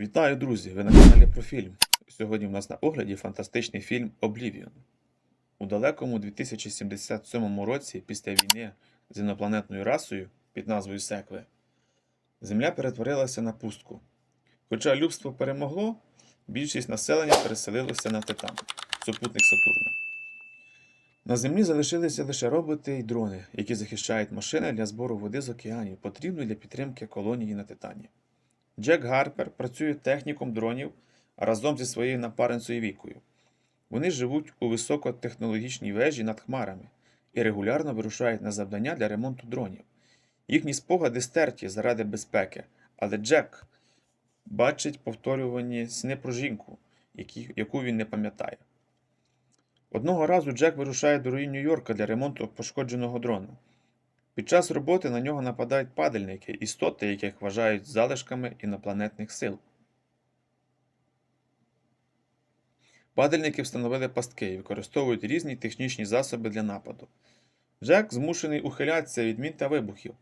Вітаю, друзі! Ви на каналі про фільм. Сьогодні в нас на огляді фантастичний фільм Oblivion. У далекому 2077 році, після війни з інопланетною расою під назвою Секве, Земля перетворилася на пустку. Хоча людство перемогло, більшість населення переселилося на Титан, супутник Сатурна. На землі залишилися лише роботи і дрони, які захищають машини для збору води з океанів, потрібної для підтримки колонії на Титані. Джек Гарпер працює техніком дронів разом зі своєю напарницею Вікою. Вони живуть у високотехнологічній вежі над хмарами і регулярно вирушають на завдання для ремонту дронів. Їхні спогади стерті заради безпеки, але Джек бачить повторювані сни про жінку, яку він не пам'ятає. Одного разу Джек вирушає до руїн Нью-Йорка для ремонту пошкодженого дрону. Під час роботи на нього нападають падальники, істоти, яких вважають залишками інопланетних сил. Падальники встановили пастки і використовують різні технічні засоби для нападу. Джек змушений ухилятися від мін та вибухів,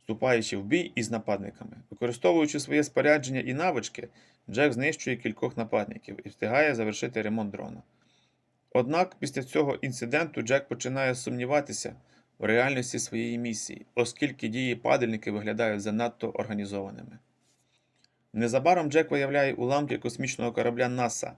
вступаючи в бій із нападниками. Використовуючи своє спорядження і навички, Джек знищує кількох нападників і встигає завершити ремонт дрона. Однак після цього інциденту Джек починає сумніватися в реальності своєї місії, оскільки дії падальників виглядають занадто організованими. Незабаром Джек виявляє уламки космічного корабля НАСА,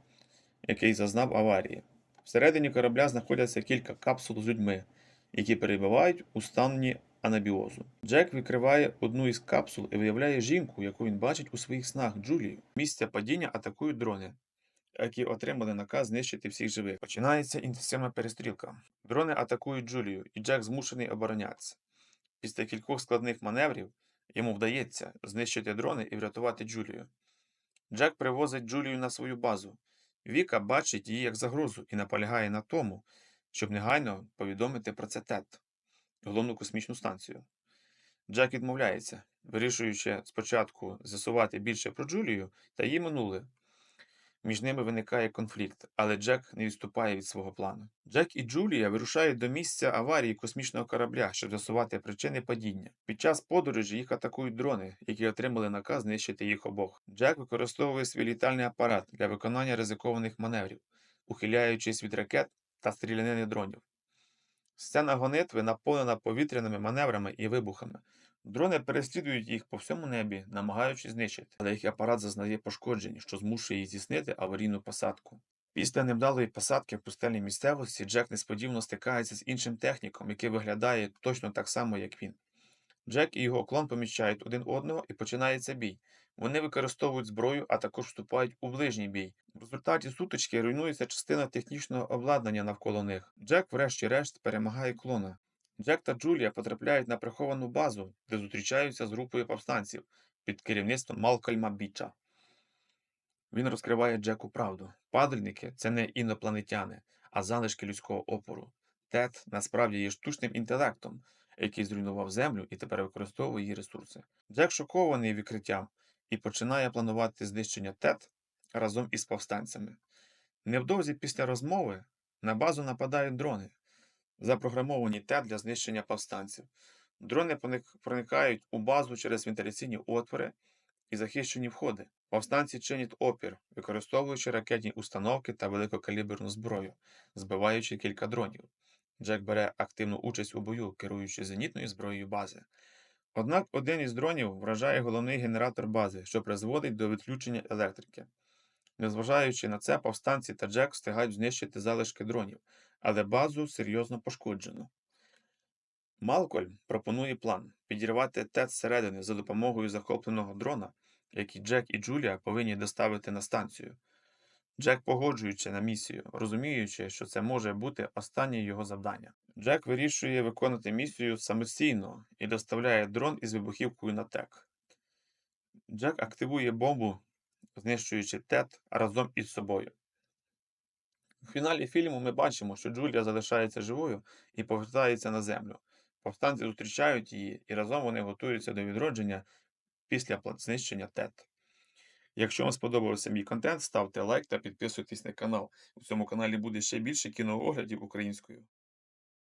який зазнав аварії. Всередині корабля знаходяться кілька капсул з людьми, які перебувають у стані анабіозу. Джек викриває одну із капсул і виявляє жінку, яку він бачить у своїх снах Джулію. Місця падіння атакують дрони, які отримали наказ знищити всіх живих. Починається інтенсивна перестрілка. Дрони атакують Джулію, і Джек змушений оборонятися. Після кількох складних маневрів йому вдається знищити дрони і врятувати Джулію. Джек привозить Джулію на свою базу. Віка бачить її як загрозу і наполягає на тому, щоб негайно повідомити про це ТЕТ, головну космічну станцію. Джек відмовляється, вирішуючи спочатку з'ясувати більше про Джулію та її минуле. Між ними виникає конфлікт, але Джек не відступає від свого плану. Джек і Джулія вирушають до місця аварії космічного корабля, щоб з'ясувати причини падіння. Під час подорожі їх атакують дрони, які отримали наказ знищити їх обох. Джек використовує свій літальний апарат для виконання ризикованих маневрів, ухиляючись від ракет та стрілянини дронів. Сцена гонитви наповнена повітряними маневрами і вибухами. Дрони переслідують їх по всьому небі, намагаючись знищити, але їх апарат зазнає пошкоджень, що змушує їх здійснити аварійну посадку. Після невдалої посадки в пустельній місцевості Джек несподівано стикається з іншим техніком, який виглядає точно так само, як він. Джек і його клон помічають один одного і починається бій. Вони використовують зброю, а також вступають у ближній бій. В результаті сутички руйнується частина технічного обладнання навколо них. Джек, врешті-решт, перемагає клона. Джек та Джулія потрапляють на приховану базу, де зустрічаються з групою повстанців під керівництвом Малкольма Біча. Він розкриває Джеку правду. Падальники це не інопланетяни, а залишки людського опору. Тед насправді є штучним інтелектом, який зруйнував землю і тепер використовує її ресурси. Джек шокований відкриттям і починає планувати знищення Тед разом із повстанцями. Невдовзі після розмови на базу нападають дрони, запрограмовані ТЕД для знищення повстанців. Дрони проникають у базу через вентиляційні отвори і захищені входи. Повстанці чинять опір, використовуючи ракетні установки та великокаліберну зброю, збиваючи кілька дронів. Джек бере активну участь у бою, керуючи зенітною зброєю бази. Однак один із дронів вражає головний генератор бази, що призводить до відключення електрики. Незважаючи на це, повстанці та Джек встигають знищити залишки дронів, але базу серйозно пошкоджено. Малкольм пропонує план підірвати ТЕТ зсередини за допомогою захопленого дрона, який Джек і Джулія повинні доставити на станцію. Джек погоджується на місію, розуміючи, що це може бути останнє його завдання. Джек вирішує виконати місію самостійно і доставляє дрон із вибухівкою на ТЕК. Джек активує бомбу, знищуючи ТЕТ разом із собою. У фіналі фільму ми бачимо, що Джулія залишається живою і повертається на землю. Повстанці зустрічають її, і разом вони готуються до відродження після знищення ТЕТ. Якщо вам сподобався мій контент, ставте лайк та підписуйтесь на канал. У цьому каналі буде ще більше кінооглядів українською.